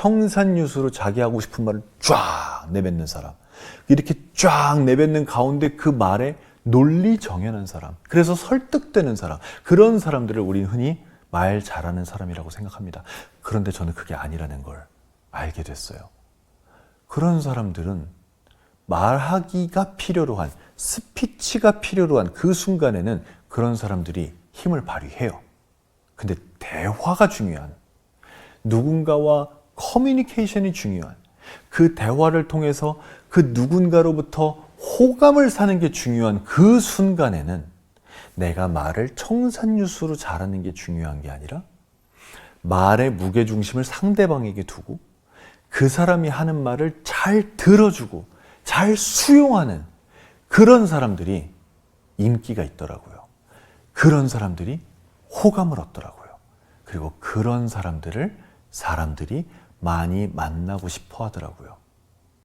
청산유수로 자기 하고 싶은 말을 쫙 내뱉는 사람. 이렇게 쫙 내뱉는 가운데 그 말에 논리 정연한 사람. 그래서 설득되는 사람. 그런 사람들을 우리는 흔히 말 잘하는 사람이라고 생각합니다. 그런데 저는 그게 아니라는 걸 알게 됐어요. 그런 사람들은 말하기가 필요로 한 스피치가 필요로 한 그 순간에는 그런 사람들이 힘을 발휘해요. 근데 대화가 중요한 누군가와 커뮤니케이션이 중요한 그 대화를 통해서 그 누군가로부터 호감을 사는 게 중요한 그 순간에는 내가 말을 청산유수로 잘하는 게 중요한 게 아니라 말의 무게중심을 상대방에게 두고 그 사람이 하는 말을 잘 들어주고 잘 수용하는 그런 사람들이 인기가 있더라고요. 그런 사람들이 호감을 얻더라고요. 그리고 그런 사람들을 사람들이 많이 만나고 싶어 하더라고요.